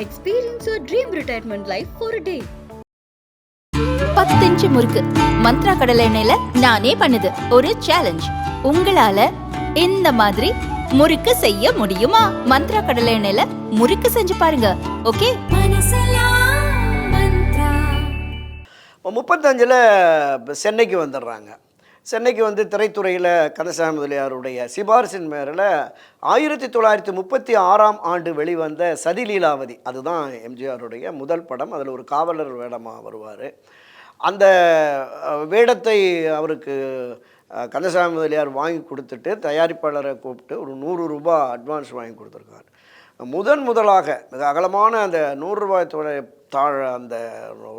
Experience your dream retirement life for a day. பத்து inch முறுக்கு. மந்த்ரா கடலை எண்ணெயில நானே பண்ணுது. ஒரு சேலஞ்ச் உங்களால இந்த மாதிரி முறுக்கு செய்ய முடியுமா? மந்த்ரா கடலை எண்ணெயில முறுக்கு செஞ்சு பாருங்க. ஓகே முப்பத்தஞ்சில் சென்னைக்கு வந்துடுறாங்க. சென்னைக்கு வந்து திரைத்துறையில் கந்தசாமி முதலியாருடைய சிபாரிசின் மேரில் ஆயிரத்தி தொள்ளாயிரத்தி முப்பத்தி ஆறாம் ஆண்டு வெளிவந்த சதிலீலாவதி அதுதான் எம்ஜிஆருடைய முதல் படம். அதில் ஒரு காவலர் வேடமாக வருவார். அந்த வேடத்தை அவருக்கு கந்தசாமி முதலியார் வாங்கி கொடுத்துட்டு தயாரிப்பாளரை கூப்பிட்டு ஒரு நூறு ரூபாய் அட்வான்ஸ் வாங்கி கொடுத்துருக்காரு. முதன் முதலாக மிக அகலமான அந்த நூறு ரூபாய் அந்த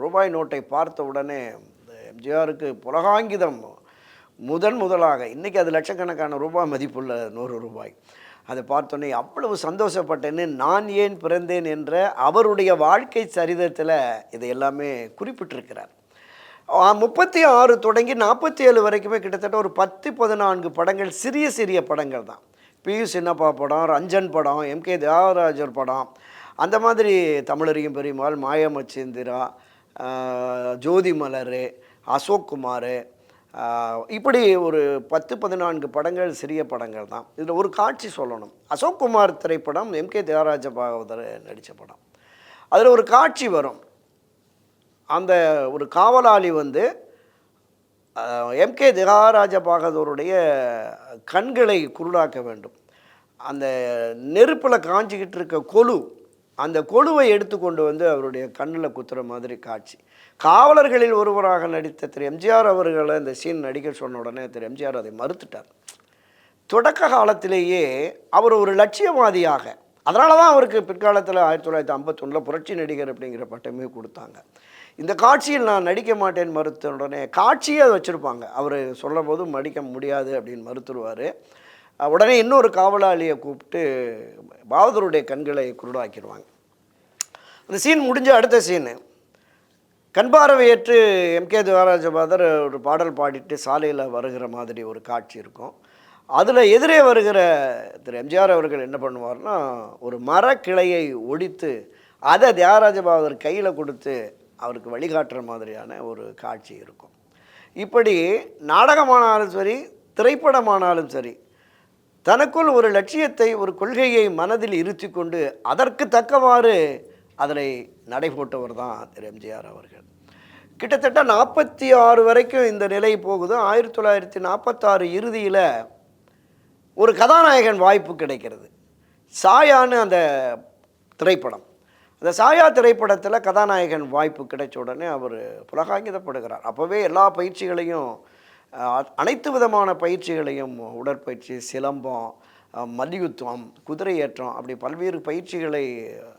ரூபாய் நோட்டை பார்த்த உடனே இந்த எம்ஜிஆருக்கு புலகாங்கிதம் முதன் முதலாக இன்றைக்கி அது லட்சக்கணக்கான ரூபாய் மதிப்புள்ள நூறு ரூபாய். அதை பார்த்தோன்னே அவ்வளவு சந்தோஷப்பட்டேன்னு நான் ஏன் பிறந்தேன் என்ற அவருடைய வாழ்க்கை சரிதத்தில் இதை எல்லாமே குறிப்பிட்டிருக்கிறார். முப்பத்தி ஆறு தொடங்கி நாற்பத்தி ஏழு வரைக்குமே கிட்டத்தட்ட ஒரு பத்து பதினான்கு படங்கள் சிறிய சிறிய படங்கள் தான். பியு சின்னப்பா படம் ரஞ்சன் படம் எம்கே தியாகராஜர் படம் அந்த மாதிரி தமிழறியும் பெருமாள் மாயமச்சேந்திரா ஜோதி மலர் அசோக் குமார் இப்படி ஒரு பத்து பதினான்கு படங்கள் சிறிய படங்கள் தான். இதில் ஒரு காட்சி சொல்லணும். அசோக் குமார் திரைப்படம் எம்கே தியாகராஜ பாகவதர் நடித்த படம். அதில் ஒரு காட்சி வரும். அந்த ஒரு காவலாளி வந்து எம்கே திகாராஜ பாகவதருடைய கண்களை குருடாக்க வேண்டும். அந்த நெருப்பில் காஞ்சிக்கிட்டு இருக்க கொலு அந்த கொலுவை எடுத்து கொண்டு வந்து அவருடைய கண்ணில் குத்துற மாதிரி காட்சி. காவலர்களில் ஒருவராக நடித்த திரு எம்ஜிஆர் அவர்களை இந்த சீன் நடிக்க சொன்ன உடனே திரு எம்ஜிஆர் அதை மறுத்துட்டார். தொடக்க காலத்திலேயே அவர் ஒரு லட்சியவாதியாக அதனால தான் அவருக்கு பிற்காலத்தில் ஆயிரத்தி தொள்ளாயிரத்தி ஐம்பத்தொன்னில் புரட்சி நடிகர் அப்படிங்கிற பட்டமே கொடுத்தாங்க. இந்த காட்சியில் நான் நடிக்க மாட்டேன் மறுத்த உடனே காட்சியே அதை வச்சுருப்பாங்க. அவர் சொல்லும் போது நடிக்க முடியாது அப்படின்னு மறுத்துருவார். உடனே இன்னொரு காவலாளியை கூப்பிட்டு பாவதருடைய கண்களை குருடாக்கிடுவாங்க அந்த சீன் முடிஞ்ச அடுத்த சீனு. கண்பார்வையற்று எம்கே துவாராஜபாதர் ஒரு பாடல் பாடிட்டு சாலையில் வருகிற மாதிரி ஒரு காட்சி இருக்கும். அதில் எதிரே வருகிற திரு எம்ஜிஆர் அவர்கள் என்ன பண்ணுவார்னா ஒரு மரக்கிளையை ஒடித்து அதை தியாகராஜபாதர் கையில் கொடுத்து அவருக்கு வழிகாட்டுற மாதிரியான ஒரு காட்சி இருக்கும். இப்படி நாடகமானாலும் சரி திரைப்படமானாலும் சரி தனக்குள் ஒரு லட்சியத்தை ஒரு கொள்கையை மனதில் இருத்தி கொண்டு அதற்கு தக்கவாறு அதனை நடைபோட்டவர் தான் திரு எம்ஜிஆர் அவர்கள். கிட்டத்தட்ட நாற்பத்தி ஆறு வரைக்கும் இந்த நிலை போகுது. ஆயிரத்தி தொள்ளாயிரத்தி நாற்பத்தாறு இறுதியில் ஒரு கதாநாயகன் வாய்ப்பு கிடைக்கிறது. சாயான்னு அந்த திரைப்படம். அந்த சாயா திரைப்படத்தில் கதாநாயகன் வாய்ப்பு கிடைச்ச உடனே அவர் புலகாங்கிதப்படுகிறார் அப்போவே எல்லா பயிற்சிகளையும் அனைத்து விதமான பயிற்சிகளையும் உடற்பயிற்சி சிலம்பம் மல்யுத்தம் குதிரை ஏற்றம் அப்படி பல்வேறு பயிற்சிகளை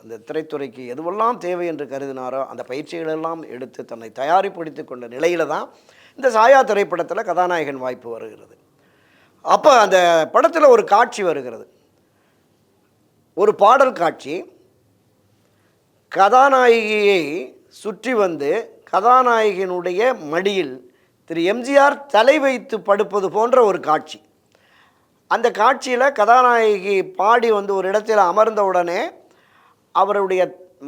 அந்த திரைத்துறைக்கு எதுவெல்லாம் தேவை என்று கருதினாரோ அந்த பயிற்சிகளெல்லாம் எடுத்து தன்னை தயாரிப்படுத்தி கொண்ட நிலையில் தான் இந்த சாயா திரைப்படத்தில் கதாநாயகன் வாய்ப்பு வருகிறது. அப்போ அந்த படத்தில் ஒரு காட்சி வருகிறது. ஒரு பாடல் காட்சி. கதாநாயகியை சுற்றி வந்து கதாநாயகியினுடைய மடியில் திரு எம்ஜிஆர் தலை வைத்து படுப்பது போன்ற ஒரு காட்சி. அந்த காட்சியில் கதாநாயகி பாடி வந்து ஒரு இடத்தில் அமர்ந்த உடனே அவருடைய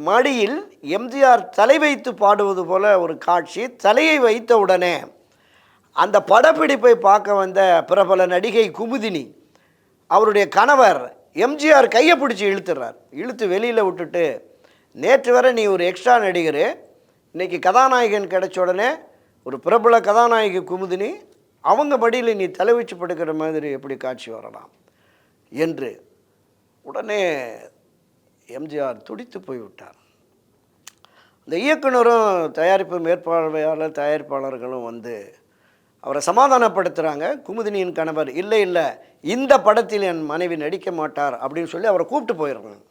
மடியில் எம்ஜிஆர் தலை வைத்து பாடுவது போல ஒரு காட்சி தலையை வைத்த உடனே அந்த படப்பிடிப்பை பார்க்க வந்த பிரபல நடிகை குமுதினி அவருடைய கணவர் எம்ஜிஆர் கையை பிடிச்சி இழுத்துறார். இழுத்து வெளியில் விட்டுட்டு நேற்று வரை நீ ஒரு எக்ஸ்ட்ரா நடிகர். இன்னைக்கு கதாநாயகன் கிடைச்ச உடனே ஒரு பிரபல கதாநாயகி குமுதினி அவங்க படியில் நீ தலைவச்சு படுக்கிற மாதிரி எப்படி காட்சி வரலாம்? என்று உடனே எம்ஜிஆர் துடித்து போய்விட்டார். இந்த இயக்குனரும் தயாரிப்பு மேற்பார்வையாளர் தயாரிப்பாளர்களும் வந்து அவரை சமாதானப்படுத்துகிறாங்க குமுதினியின் கணவர் இல்லை இல்லை இந்த படத்தில் என் மனைவி நடிக்க மாட்டார் அப்படின்னு சொல்லி அவரை கூப்பிட்டு போயிடுறாங்க.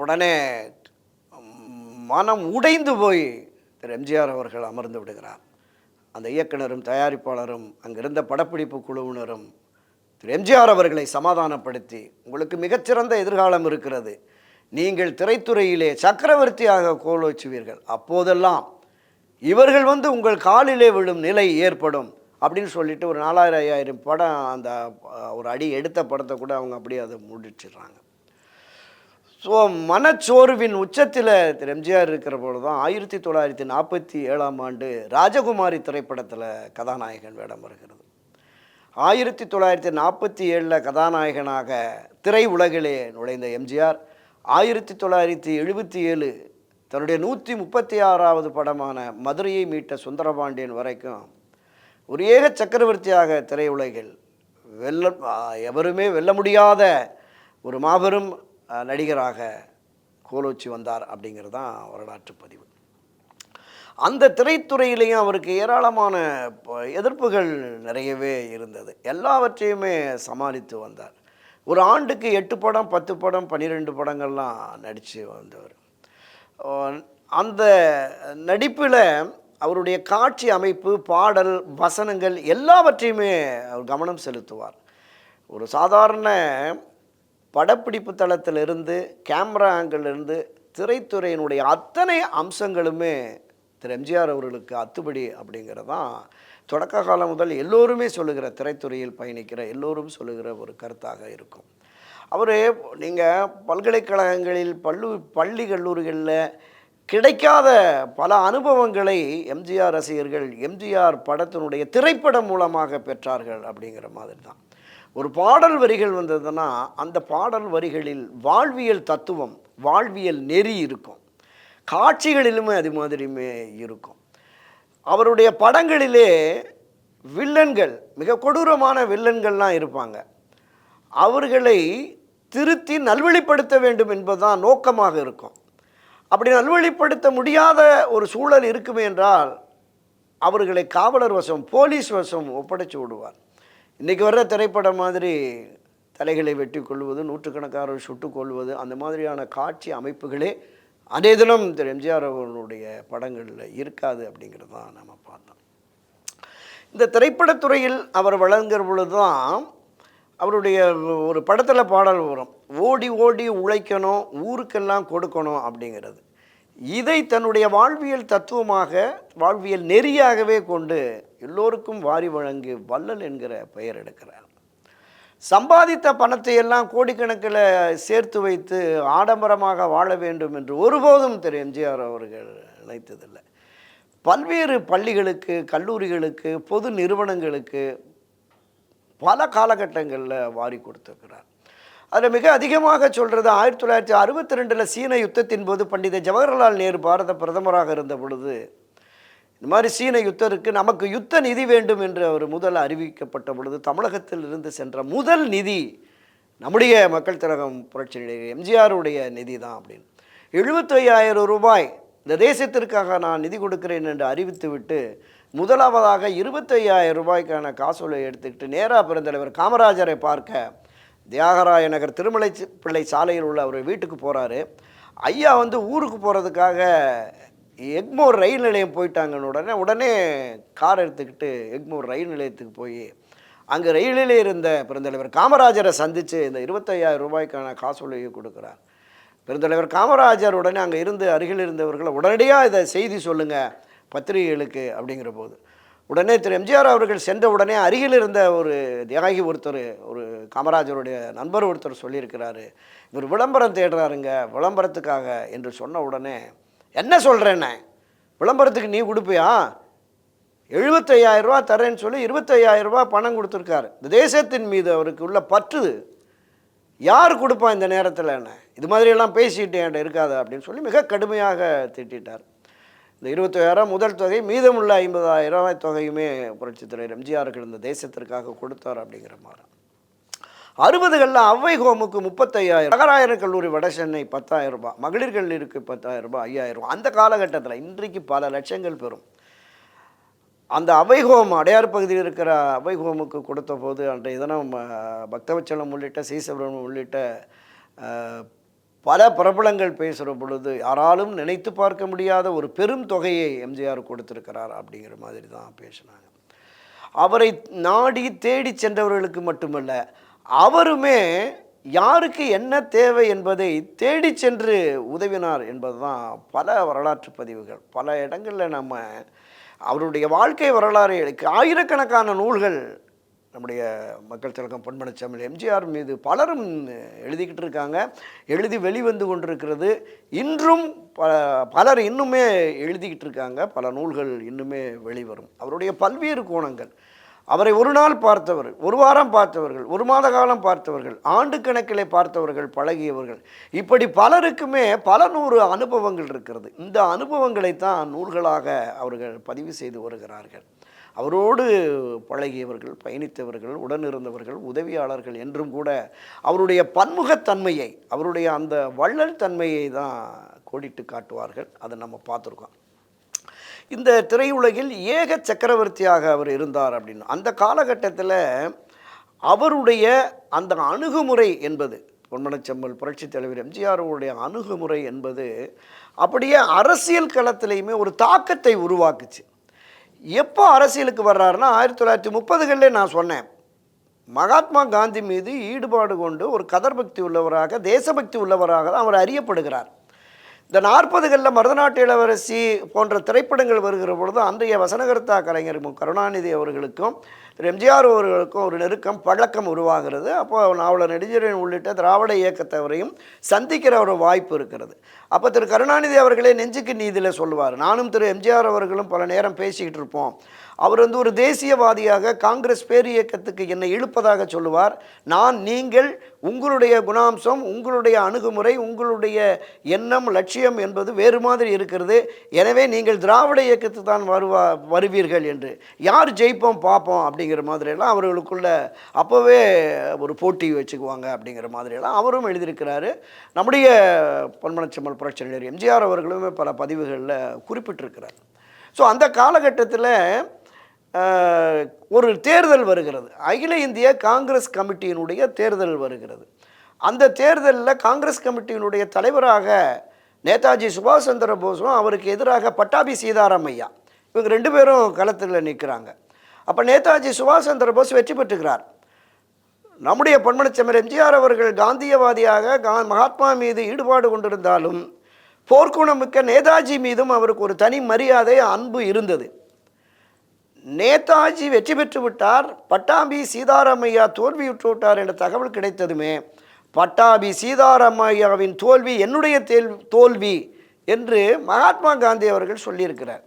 உடனே மனம் உடைந்து போய் திரு எம்ஜிஆர் அவர்கள் அமர்ந்து விடுகிறார். அந்த இயக்குனரும் தயாரிப்பாளரும் அங்கிருந்த படப்பிடிப்பு குழுவினரும் திரு எம்ஜிஆர் அவர்களை சமாதானப்படுத்தி உங்களுக்கு மிகச்சிறந்த எதிர்காலம் இருக்கிறது. நீங்கள் திரைத்துறையிலே சக்கரவர்த்தியாக கோல் வச்சுவீர்கள் அப்போதெல்லாம் இவர்கள் வந்து உங்கள் காலிலே விழும் நிலை ஏற்படும் அப்படின்னு சொல்லிட்டு ஒரு நாலாயிரம் ஐயாயிரம் படம் அந்த ஒரு அடி எடுத்த படத்தை கூட அவங்க அப்படியே அதை முடிச்சிடுறாங்க. ஸோ மனச்சோர்வின் உச்சத்தில் திரு எம்ஜிஆர் இருக்கிற பொழுது தான் ஆயிரத்தி தொள்ளாயிரத்தி நாற்பத்தி ஏழாம் ஆண்டு ராஜகுமாரி திரைப்படத்தில் கதாநாயகன் வேடம் வருகிறது. ஆயிரத்தி தொள்ளாயிரத்தி நாற்பத்தி ஏழில் கதாநாயகனாக திரை உலகிலே நுழைந்த எம்ஜிஆர் ஆயிரத்தி தொள்ளாயிரத்தி எழுபத்தி ஏழு தன்னுடைய நூற்றி முப்பத்தி ஆறாவது படமான மதுரையை மீட்ட சுந்தரபாண்டியன் வரைக்கும் ஒரு ஏக சக்கரவர்த்தியாக திரையுலகில் வெல்ல எவருமே வெல்ல முடியாத ஒரு மாபெரும் நடிகராக கோலோச்சி வந்தார் அப்படிங்கிறது தான் வரலாற்று பதிவு. அந்த திரைத்துறையிலையும் அவருக்கு ஏராளமான எதிர்ப்புகள் நிறையவே இருந்தது. எல்லாவற்றையுமே சமாளித்து வந்தார். ஒரு ஆண்டுக்கு எட்டு படம் பத்து படம் பன்னிரெண்டு படங்கள்லாம் நடித்து வந்தவர். அந்த நடிப்பில் அவருடைய காட்சி அமைப்பு பாடல் வசனங்கள் எல்லாவற்றையுமே அவர் கவனம் செலுத்துவார். ஒரு சாதாரண படப்பிடிப்பு தளத்திலிருந்து கேமரா ஆங்கிளிருந்து திரைத்துறையினுடைய அத்தனை அம்சங்களுமே திரு எம்ஜிஆர் அவர்களுக்கு அத்துப்படி அப்படிங்கிறது தான் தொடக்க காலம் முதல் எல்லோருமே சொல்லுகிற திரைத்துறையில் பயணிக்கிற எல்லோரும் சொல்லுகிற ஒரு கருத்தாக இருக்கும். அவர் நீங்கள் பல்கலைக்கழகங்களில் பள்ளு பள்ளி கல்லூரிகளில் கிடைக்காத பல அனுபவங்களை எம்ஜிஆர் ரசிகர்கள் எம்ஜிஆர் படத்தினுடைய திரைப்படம் மூலமாக பெற்றார்கள் அப்படிங்கிற மாதிரி தான் ஒரு பாடல் வரிகள் வந்ததுன்னா அந்த பாடல் வரிகளில் வாழ்வியல் தத்துவம் வாழ்வியல் நெறி இருக்கும். காட்சிகளிலுமே அது மாதிரியுமே இருக்கும். அவருடைய படங்களிலே வில்லன்கள் மிக கொடூரமான வில்லன்கள்லாம் இருப்பாங்க. அவர்களை திருத்தி நல்வழிப்படுத்த வேண்டும் என்பதுதான் நோக்கமாக இருக்கும். அப்படி நல்வழிப்படுத்த முடியாத ஒரு சூழல் இருக்குமே என்றால் அவர்களை காவலர் வசம் போலீஸ் வசம் ஒப்படைச்சு விடுவார். இன்றைக்கி வர்ற திரைப்படம் மாதிரி தலைகளை வெட்டி கொள்வது நூற்றுக்கணக்காரர் சுட்டுக் கொள்வது அந்த மாதிரியான காட்சி அமைப்புகளே அதே தினம் திரு எம்ஜிஆர் அவர்களுடைய படங்களில் இருக்காது அப்படிங்கிறது தான் நம்ம பார்த்தோம். இந்த திரைப்படத்துறையில் அவர் வழங்குற பொழுது தான் அவருடைய ஒரு படத்தில் பாடல் வரும். ஓடி ஓடி உழைக்கணும் ஊருக்கெல்லாம் கொடுக்கணும் அப்படிங்கிறது. இதை தன்னுடைய வாழ்வியல் தத்துவமாக வாழ்வியல் நெறியாகவே கொண்டு எல்லோருக்கும் வாரி வழங்கி வள்ளல் என்கிற பெயர் எடுக்கிறார். சம்பாதித்த பணத்தை எல்லாம் கோடிக்கணக்கில் சேர்த்து வைத்து ஆடம்பரமாக வாழ வேண்டும் என்று ஒருபோதும் திரு எம்ஜிஆர் அவர்கள் நினைத்ததில்லை. பல்வேறு பள்ளிகளுக்கு கல்லூரிகளுக்கு பொது நிறுவனங்களுக்கு பல காலகட்டங்களில் வாரி கொடுத்துருக்கிறார். அதில் மிக அதிகமாக சொல்கிறது ஆயிரத்தி தொள்ளாயிரத்தி அறுபத்தி ரெண்டில் சீன யுத்தத்தின் போது பண்டித ஜவஹர்லால் நேரு பாரத பிரதமராக இருந்த பொழுது இந்த மாதிரி சீன யுத்தருக்கு நமக்கு யுத்த நிதி வேண்டும் என்று அவர் முதல் அறிவிக்கப்பட்ட பொழுது தமிழகத்தில் இருந்து சென்ற முதல் நிதி நம்முடைய மக்கள் திலகம் புரட்சி எம்ஜிஆருடைய நிதி தான் அப்படின்னு. எழுபத்தையாயிரம் ரூபாய் இந்த தேசத்திற்காக நான் நிதி கொடுக்கிறேன் என்று அறிவித்துவிட்டு முதலாவதாக இருபத்தையாயிரம் ரூபாய்க்கான காசோலை எடுத்துக்கிட்டு நேராக பெருந்தலைவர் காமராஜரை பார்க்க தியாகராய நகர் திருமலை பிள்ளை சாலையில் உள்ள அவர் வீட்டுக்கு போகிறாரு ஐயா வந்து ஊருக்கு போகிறதுக்காக எக்மோர் ரயில் நிலையம் போயிட்டாங்கன்னு உடனே உடனே கார் எடுத்துக்கிட்டு எக்மோர் ரயில் நிலையத்துக்கு போய் அங்கே ரயிலில் இருந்த பெருந்தலைவர் காமராஜரை சந்தித்து இந்த இருபத்தையாயிரம் ரூபாய்க்கான காசோலையை கொடுக்குறார். பெருந்தலைவர் காமராஜர் உடனே அங்கே இருந்து அருகில் இருந்தவர்களை உடனடியாக இதை செய்தி சொல்லுங்கள் பத்திரிகைகளுக்கு அப்படிங்கிற போது உடனே திரு எம்ஜிஆர் அவர்கள் சென்ற உடனே அருகில் இருந்த ஒரு தியாகி ஒருத்தர் ஒரு காமராஜருடைய நண்பர் ஒருத்தர் சொல்லியிருக்கிறாரு இவர் விளம்பரம் தேடுறாருங்க விளம்பரத்துக்காக என்று சொன்ன உடனே என்ன சொல்கிறேன்னு விளம்பரத்துக்கு நீ கொடுப்பியா? 75000 ரூபா தரேன்னு சொல்லி 25000 ரூபா பணம் கொடுத்துருக்காரு. இந்த தேசத்தின் மீது அவருக்கு உள்ள பற்று யார் கொடுப்பா இந்த நேரத்தில் என்ன இது மாதிரியெல்லாம் பேசிட்டு என்கிட்ட இருக்காது அப்படின்னு சொல்லி மிக கடுமையாக திட்டிட்டார். இந்த இருபத்தாயிரம் முதல் தொகை மீதமுள்ள ஐம்பதாயிரம் ரூபாய் தொகையுமே புரட்சித்துறை எம்ஜிஆருக்கு இந்த தேசத்திற்காக கொடுத்தார் அப்படிங்கிற மாதிரி. அறுபதுகளில் அவ்வை ஹோமுக்கு முப்பத்தையாயிரம். நகராயிரம் கல்லூரி வட சென்னை பத்தாயிரம் ரூபாய். மகளிர் கல்லூரிக்கு பத்தாயிரம் ரூபாய் ஐயாயிரம் ரூபாய். அந்த காலகட்டத்தில் இன்றைக்கு பல லட்சங்கள் பெறும். அந்த அவைகோம் அடையாறு பகுதியில் இருக்கிற அவைகோமுக்கு கொடுத்த போது அன்றைய தினம் பக்தவச்சலம் உள்ளிட்ட சீசபுரம் உள்ளிட்ட பல பிரபலங்கள் பேசுகிற பொழுது யாராலும் நினைத்து பார்க்க முடியாத ஒரு பெரும் தொகையை எம்ஜிஆர் கொடுத்துருக்கிறார் அப்படிங்கிற மாதிரி தான் பேசினாங்க. அவரை நாடி தேடி சென்றவர்களுக்கு மட்டுமல்ல அவருமே யாருக்கு என்ன தேவை என்பதை தேடி சென்று உதவினார் என்பதுதான் பல வரலாற்று பதிவுகள். பல இடங்களில் நம்ம அவருடைய வாழ்க்கை வரலாறு ஆயிரக்கணக்கான நூல்கள் நம்முடைய மக்கள் திலகம் பொன்மனச்சாமி எம்ஜிஆர் மீது பலரும் எழுதிக்கிட்டு இருக்காங்க. எழுதி வெளிவந்து கொண்டிருக்கிறது. இன்றும் ப பலர் இன்னுமே எழுதிக்கிட்டு இருக்காங்க. பல நூல்கள் இன்னுமே வெளிவரும். அவருடைய பல்வேறு கோணங்கள். அவரை ஒரு நாள் பார்த்தவர் ஒரு வாரம் பார்த்தவர்கள் ஒரு மாத காலம் பார்த்தவர்கள் ஆண்டு கணக்கிலே பார்த்தவர்கள் பழகியவர்கள். இப்படி பலருக்குமே பல நூறு அனுபவங்கள் இருக்கிறது. இந்த அனுபவங்களைத்தான் நூல்களாக அவர்கள் பதிவு செய்து வருகிறார்கள். அவரோடு பழகியவர்கள் பயணித்தவர்கள் உடனிருந்தவர்கள் உதவியாளர்கள் என்றும் கூட அவருடைய பன்முகத்தன்மையை அவருடைய அந்த வள்ளல் தன்மையை தான் கோடிட்டு காட்டுவார்கள். அதை நம்ம பார்த்துருக்கோம். இந்த திரையுலகில் ஏக சக்கரவர்த்தியாக அவர் இருந்தார் அப்படின்னு. அந்த காலகட்டத்தில் அவருடைய அந்த அணுகுமுறை என்பது பொன்மனச்செம்மல் புரட்சித் தலைவர் எம்ஜிஆருடைய அணுகுமுறை என்பது அப்படியே அரசியல் களத்திலையுமே ஒரு தாக்கத்தை உருவாக்குச்சு. எப்போ அரசியலுக்கு வர்றாருன்னா ஆயிரத்தி தொள்ளாயிரத்தி முப்பதுகளில் நான் சொன்னேன். மகாத்மா காந்தி மீது ஈடுபாடு கொண்டு ஒரு கதர்பக்தி உள்ளவராக தேசபக்தி உள்ளவராக தான் அவர் அறியப்படுகிறார். இந்த நாற்பதுகளில் மருதநாட்டு இளவரசி போன்ற திரைப்படங்கள் வருகிற பொழுது அன்றைய வசனகர்த்தா கலைஞர் கருணாநிதி அவர்களுக்கும் திரு. எம்ஜிஆர் அவர்களுக்கும் ஒரு நெருக்கம் பழக்கம் உருவாகிறது. அப்போ நாவலர் நெடுஞ்செழியன் உள்ளிட்ட திராவிட இயக்கத்தவரையும் சந்திக்கிற ஒரு வாய்ப்பு இருக்கிறது. அப்போ திரு. கருணாநிதி அவர்களே நெஞ்சுக்கு நீதியில் சொல்லுவார். நானும் திரு. எம்ஜிஆர் அவர்களும் பல நேரம் பேசிக்கிட்டு இருப்போம். அவர் வந்து ஒரு தேசியவாதியாக காங்கிரஸ் பேர் இயக்கத்துக்கு என்னை இழுப்பதாக சொல்லுவார். நான் நீங்கள் உங்களுடைய குணாம்சம் உங்களுடைய அணுகுமுறை உங்களுடைய எண்ணம் லட்சியம் என்பது வேறு மாதிரி இருக்கிறது. எனவே நீங்கள் திராவிட இயக்கத்துக்கு தான் வருவா வருவீர்கள் என்று. யார் ஜெயிப்போம் பார்ப்போம் அப்படிங்கிற மாதிரியெல்லாம் அவர்களுக்குள்ள அப்போவே ஒரு போட்டி வச்சுக்குவாங்க அப்படிங்கிற மாதிரியெல்லாம் அவரும் எழுதியிருக்கிறாரு. நம்முடைய பொன்மனச்செம்மல் புரட்சியாளர் எம்ஜிஆர் அவர்களுமே பல பதிவுகளில் குறிப்பிட்டிருக்கிறார். ஸோ அந்த காலகட்டத்தில் ஒரு தேர்தல் வருகிறது. அகில இந்திய காங்கிரஸ் கமிட்டியினுடைய தேர்தல் வருகிறது. அந்த தேர்தலில் காங்கிரஸ் கமிட்டியினுடைய தலைவராக நேதாஜி சுபாஷ் சந்திர போஸும் அவருக்கு எதிராக பட்டாபி சீதாராம் ஐயா இவங்க ரெண்டு பேரும் களத்தில் நிற்கிறாங்க அப்போ நேதாஜி சுபாஷ் சந்திர போஸ் வெற்றி பெற்றுக்கிறார். நம்முடைய பொன்மனச்செம்மர் எம்ஜிஆர் அவர்கள் காந்தியவாதியாக கா மகாத்மா மீது ஈடுபாடு கொண்டிருந்தாலும் போர்க்குணமிக்க நேதாஜி மீதும் அவருக்கு ஒரு தனி மரியாதை அன்பு இருந்தது. நேதாஜி வெற்றி பெற்று விட்டார் பட்டாபி சீதாராமையா தோல்வியுற்று விட்டார் என்ற தகவல் கிடைத்ததுமே பட்டாபி சீதாராமையாவின் தோல்வி என்னுடைய தேல் தோல்வி என்று மகாத்மா காந்தி அவர்கள் சொல்லியிருக்கிறார்.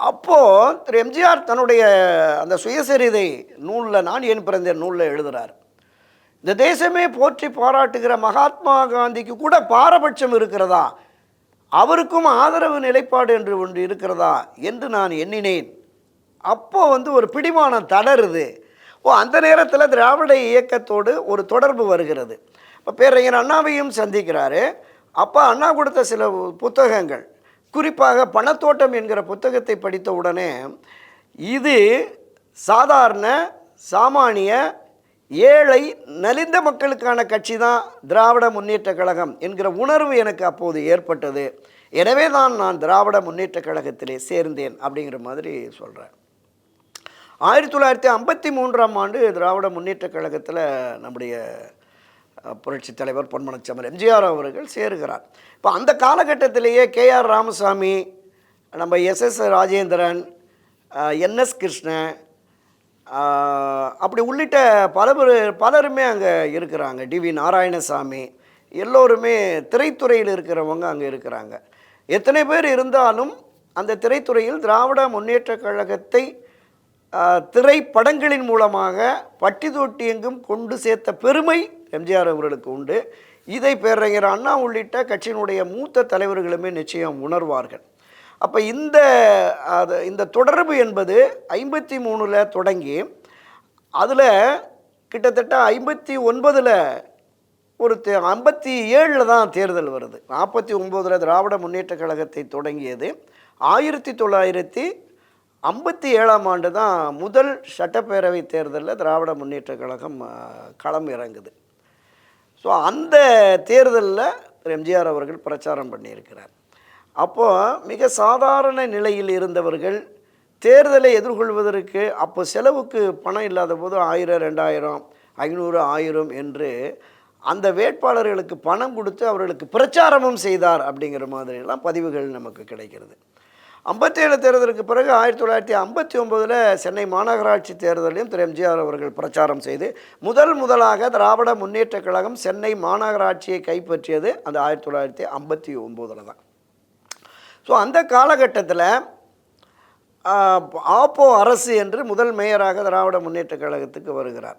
அப்போது திரு எம்ஜிஆர் தன்னுடைய அந்த சுயசரிதை நூலில் நான் ஏன் பிறந்த நூலில் எழுதுகிறார் இந்த தேசமே போற்றி பாராட்டுகிற மகாத்மா காந்திக்கு கூட பாரபட்சம் இருக்கிறதா? அவருக்கும் ஆதரவு நிலைப்பாடு என்று ஒன்று இருக்கிறதா? என்று நான் எண்ணினேன். அப்போ வந்து ஒரு பிடிமானம் தளருது. ஓ அந்த நேரத்தில் திராவிட இயக்கத்தோடு ஒரு தொடர்பு வருகிறது. இப்போ பேரறிஞர் அண்ணாவையும் சந்திக்கிறாரு. அப்போ அண்ணா கொடுத்த சில புத்தகங்கள். குறிப்பாக பணத்தோட்டம் என்கிற புத்தகத்தை படித்த உடனே இது சாதாரண சாமானிய ஏழை நலிந்த மக்களுக்கான கட்சி தான் திராவிட முன்னேற்ற கழகம் என்கிற உணர்வு எனக்கு அப்போது ஏற்பட்டது. எனவே தான் நான் திராவிட முன்னேற்ற கழகத்திலே சேர்ந்தேன் அப்படிங்கிற மாதிரி சொல்கிறேன் ஆயிரத்தி தொள்ளாயிரத்தி ஐம்பத்தி மூன்றாம் ஆண்டு திராவிட முன்னேற்றக் கழகத்தில் நம்முடைய புரட்சி தலைவர் பொன்மனச்சமர் எம்ஜிஆர் அவர்கள் சேருகிறார். இப்போ அந்த காலகட்டத்திலேயே கேஆர் ராமசாமி நம்ம எஸ்எஸ் ராஜேந்திரன் என்எஸ் கிருஷ்ணன் அப்படி உள்ளிட்ட பல பலருமே அங்கே இருக்கிறாங்க. டிவி நாராயணசாமி எல்லோருமே திரைத்துறையில் இருக்கிறவங்க அங்கே இருக்கிறாங்க. எத்தனை பேர் இருந்தாலும் அந்த திரைத்துறையில் திராவிட முன்னேற்றக் கழகத்தை திரைப்படங்களின் மூலமாக பட்டி தொட்டி எங்கும் கொண்டு சேர்த்த பெருமை எம்ஜிஆர் அவர்களுக்கு உண்டு. இதை பேரறிஞர் அண்ணா உள்ளிட்ட கட்சியினுடைய மூத்த தலைவர்களுமே நிச்சயம் உணர்வார்கள். அப்போ இந்த அது இந்த தொடர்பு என்பது ஐம்பத்தி மூணில் தொடங்கி அதில் கிட்டத்தட்ட ஐம்பத்தி ஒன்பதில் ஒரு தே ஐம்பத்தி ஏழில் தான் தேர்தல் வருது. நாற்பத்தி ஒம்போதில் திராவிட முன்னேற்றக் கழகத்தை தொடங்கியது. ஆயிரத்தி தொள்ளாயிரத்தி ஐம்பத்தி ஏழாம் ஆண்டு தான் முதல் சட்டப்பேரவை தேர்தலில் திராவிட முன்னேற்றக் கழகம் களம் இறங்குது. ஸோ அந்த தேர்தலில் எம்ஜிஆர் அவர்கள் பிரச்சாரம் பண்ணியிருக்கிறார். அப்போது மிக சாதாரண நிலையில் இருந்தவர்கள் தேர்தலை எதிர்கொள்வதற்கு அப்போ செலவுக்கு பணம் இல்லாத போது ஆயிரம் ரெண்டாயிரம் ஐநூறு ஆயிரம் என்று அந்த வேட்பாளர்களுக்கு பணம் கொடுத்து அவர்களுக்கு பிரச்சாரமும் செய்தார் அப்படிங்கிற மாதிரியெல்லாம் பதிவுகள் நமக்கு கிடைக்கிறது. ஐம்பத்தேழு தேர்தலுக்கு பிறகு ஆயிரத்தி தொள்ளாயிரத்தி ஐம்பத்தி ஒம்போதில் சென்னை மாநகராட்சி தேர்தலையும் திரு எம்ஜிஆர் அவர்கள் பிரச்சாரம் செய்து முதல் முதலாக திராவிட முன்னேற்றக் கழகம் சென்னை மாநகராட்சியை கைப்பற்றியது அந்த ஆயிரத்தி தொள்ளாயிரத்தி ஐம்பத்தி ஒம்போதில் தான். ஸோ அந்த காலகட்டத்தில் ஆப்போ அரசு என்று முதல் மேயராக திராவிட முன்னேற்றக் கழகத்துக்கு வருகிறார்.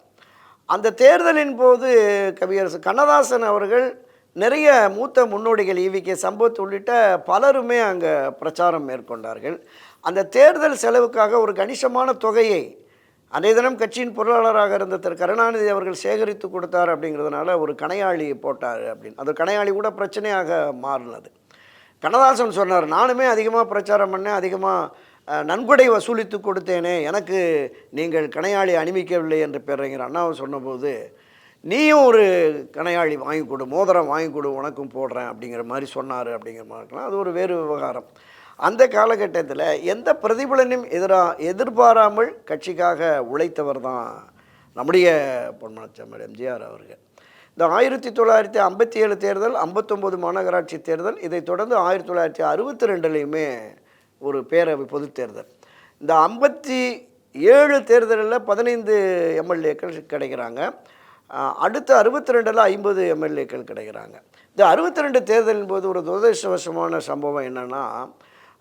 அந்த தேர்தலின் போது கவியரசு கண்ணதாசன் அவர்கள் நிறைய மூத்த முன்னோடிகள் ஈவி கே சம்பத் உள்ளிட்ட பலருமே அங்கே பிரச்சாரம் மேற்கொண்டார்கள். அந்த தேர்தல் செலவுக்காக ஒரு கணிசமான தொகையை அன்றைய தினம் கட்சியின் பொருளாளராக இருந்த திரு கருணாநிதி அவர்கள் சேகரித்து கொடுத்தார் அப்படிங்கிறதுனால ஒரு கணையாளி போட்டார் அப்படின்னு. அது கணையாளி கூட பிரச்சனையாக மாறினது. கண்ணதாசன் சொன்னார் நானுமே அதிகமாக பிரச்சாரம் பண்ணேன் அதிகமாக நன்கொடை வசூலித்து கொடுத்தேனே எனக்கு நீங்கள் கணையாளி அணிவிக்கவில்லை என்று பேரறிஞர் அண்ணாவை சொன்னபோது நீயும் ஒரு கணையாளி வாங்கி கொடு மோதிரம் வாங்கி கொடு உனக்கும் போடுறேன் அப்படிங்கிற மாதிரி சொன்னார் அப்படிங்கிற மாதிரி இருக்கலாம் அது ஒரு வேறு விவகாரம். அந்த காலகட்டத்தில் எந்த பிரதிபலனையும் எதிராக எதிர்பாராமல் கட்சிக்காக உழைத்தவர் தான் நம்முடைய பொன்மனச்சம்மர் எம்ஜிஆர் அவர்கள். இந்த ஆயிரத்தி தொள்ளாயிரத்தி ஐம்பத்தி ஏழு தேர்தல் ஐம்பத்தொம்போது மாநகராட்சி தேர்தல் இதைத் தொடர்ந்து ஆயிரத்தி தொள்ளாயிரத்தி அறுபத்தி ரெண்டுலேயுமே ஒரு பேரவை பொது தேர்தல். இந்த ஐம்பத்தி ஏழு தேர்தலில் பதினைந்து எம்எல்ஏக்கள் கிடைக்கிறாங்க. அடுத்த அறுபத்தி ரெண்டில் ஐம்பது எம்எல்ஏக்கள் கிடைக்கிறாங்க. இந்த அறுபத்தி ரெண்டு தேர்தலின் போது ஒரு துரதிருஷ்டவசமான சம்பவம் என்னென்னா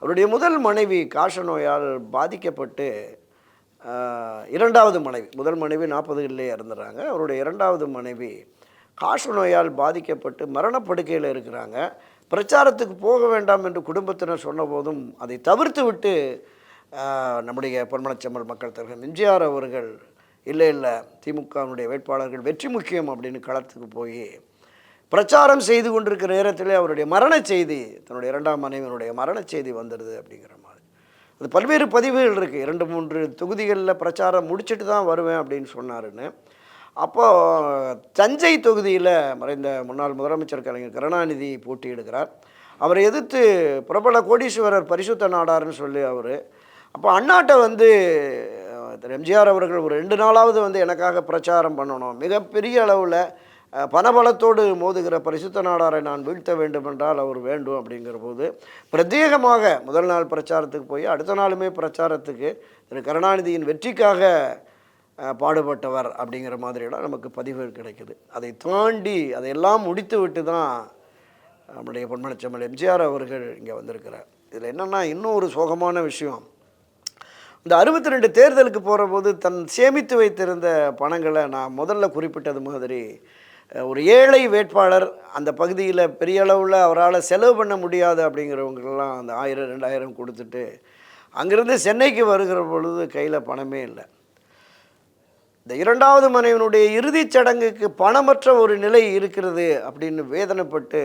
அவருடைய முதல் மனைவி காச நோயால் பாதிக்கப்பட்டு இரண்டாவது மனைவி முதல் மனைவி நாற்பதுகளிலே இறந்துடுறாங்க அவருடைய இரண்டாவது மனைவி காச நோயால் பாதிக்கப்பட்டு மரணப்படுக்கையில் இருக்கிறாங்க. பிரச்சாரத்துக்கு போக வேண்டாம் என்று குடும்பத்தினர் சொன்னபோதும் அதை தவிர்த்து விட்டு நம்முடைய பொன்மனச்செம்மல் மக்கள் தலைவர் எம்ஜிஆர் அவர்கள் இல்லை இல்லை திமுகவினுடைய வேட்பாளர்கள் வெற்றி முக்கியம் அப்படின்னு களத்துக்கு போய் பிரச்சாரம் செய்து கொண்டிருக்கிற நேரத்தில் அவருடைய மரணச் செய்தி தன்னுடைய இரண்டாம் மனைவியினுடைய மரணச் செய்தி வந்துடுது அப்படிங்கிற மாதிரி. அது பல்வேறு பதிவுகள் இருக்குது இரண்டு மூன்று தொகுதிகளில் பிரச்சாரம் முடிச்சுட்டு தான் வருவேன் அப்படின்னு சொன்னாருன்னு. அப்போது தஞ்சை தொகுதியில் மறைந்த முன்னாள் முதலமைச்சர் கலைஞர் கருணாநிதி போட்டியிடுகிறார். அவரை எதிர்த்து பிரபல கோடீஸ்வரர் பரிசுத்த நாடாருன்னு சொல்லி அவர். அப்போ அண்ணாட்டை வந்து எம்ஜிஆர் அவர்கள் ஒரு ரெண்டு நாளாவது வந்து எனக்காக பிரச்சாரம் பண்ணணும். மிகப்பெரிய அளவில் பணபலத்தோடு மோதுகிற பரிசுத்த நாடாரை நான் வீழ்த்த வேண்டும் என்றால் அவர் வேண்டும் அப்படிங்கிற போது பிரத்யேகமாக முதல் நாள் பிரச்சாரத்துக்கு போய் அடுத்த நாளுமே பிரச்சாரத்துக்கு திரு கருணாநிதியின் வெற்றிக்காக பாடுபட்டவர் அப்படிங்கிற மாதிரியெல்லாம் நமக்கு பதிவு கிடைக்குது. அதை தாண்டி அதையெல்லாம் முடித்து விட்டு தான் நம்முடைய பொன்மனச்சம்மல் எம்ஜிஆர் அவர்கள் இங்கே வந்திருக்கிறார். இதில் என்னென்னா இன்னும் ஒரு சோகமான விஷயம். இந்த அறுபத்தி ரெண்டு தேர்தலுக்கு போகிற போது தன் சேமித்து வைத்திருந்த பணங்களை நான் முதல்ல குறிப்பிட்டது மாதிரி ஒரு ஏழை வேட்பாளர் அந்த பகுதியில் பெரிய அளவில் அவரால் செலவு பண்ண முடியாது அப்படிங்கிறவங்களெலாம் அந்த ஆயிரம் ரெண்டாயிரம் கொடுத்துட்டு அங்கேருந்து சென்னைக்கு வருகிற பொழுது கையில் பணமே இல்லை. இந்த இரண்டாவது மனைவனுடைய இறுதிச் சடங்குக்கு பணமற்ற ஒரு நிலை இருக்கிறது அப்படின்னு வேதனைப்பட்டு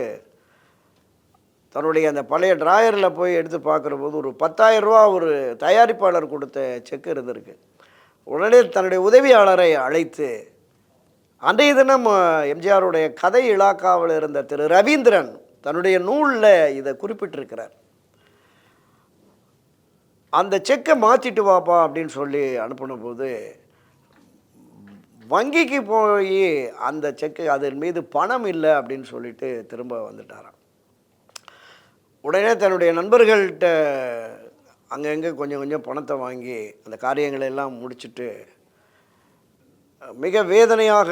தன்னுடைய அந்த பழைய டிராயரில் போய் எடுத்து பார்க்குற போது ஒரு 10000 ரூபா ஒரு தயாரிப்பாளர் கொடுத்த செக் இருந்திருக்கு. உடனே தன்னுடைய உதவியாளரை அழைத்து அன்றைய தினம் எம்ஜிஆருடைய கதை இலாக்காவில் இருந்த திரு. ரவீந்திரன் தன்னுடைய நூலில் இதை குறிப்பிட்டிருக்கிறார். அந்த செக்கை மாற்றிட்டு வாப்பா அப்படின்னு சொல்லி அனுப்பின போது வங்கிக்கு போய் அந்த செக்கு அதன் மீது பணம் இல்லை அப்படின்னு சொல்லிட்டு திரும்ப வந்துட்டாராம். உடனே தன்னுடைய நண்பர்கள்ட்ட அங்கங்கே கொஞ்சம் கொஞ்சம் பணத்தை வாங்கி அந்த காரியங்களை எல்லாம் முடிச்சுட்டு மிக வேதனையாக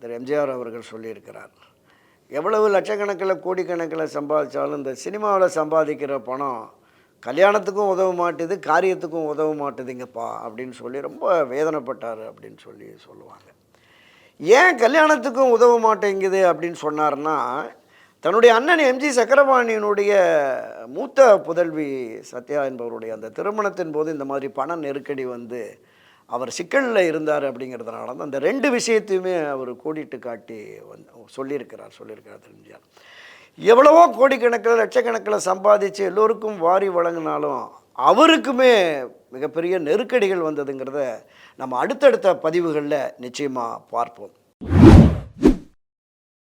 திரு எம்ஜிஆர் அவர்கள் சொல்லியிருக்கிறார். எவ்வளவு லட்சக்கணக்கில் கோடிக்கணக்கில் சம்பாதிச்சாலும் இந்த சினிமாவில் சம்பாதிக்கிற பணம் கல்யாணத்துக்கும் உதவ மாட்டுது காரியத்துக்கும் உதவ மாட்டுதுங்கப்பா அப்படின்னு சொல்லி ரொம்ப வேதனைப்பட்டார் அப்படின்னு சொல்லி சொல்லுவாங்க. ஏன் கல்யாணத்துக்கும் உதவ மாட்டேங்குது அப்படின்னு சொன்னார்னா தன்னுடைய அண்ணன் எம்ஜி சக்கரபாணியினுடைய மூத்த புதல்வி சத்யா என்பவருடைய அந்த திருமணத்தின் போது இந்த மாதிரி பண நெருக்கடி வந்து அவர் சிக்கலில் இருந்தார் அப்படிங்கிறதுனால தான் அந்த ரெண்டு விஷயத்தையுமே அவர் கூடிட்டு காட்டி வந்து சொல்லியிருக்கிறார் சொல்லியிருக்கிறார் தெரிஞ்சார் எவ்வளவோ கோடிக்கணக்கில் லட்சக்கணக்கில் சம்பாதிச்சு எல்லோருக்கும் வாரி வழங்கினாலும் அவருக்குமே மிகப்பெரிய நெருக்கடிகள் வந்ததுங்கிறத நம்ம அடுத்தடுத்த பதிவுகளில் நிச்சயமாக பார்ப்போம்.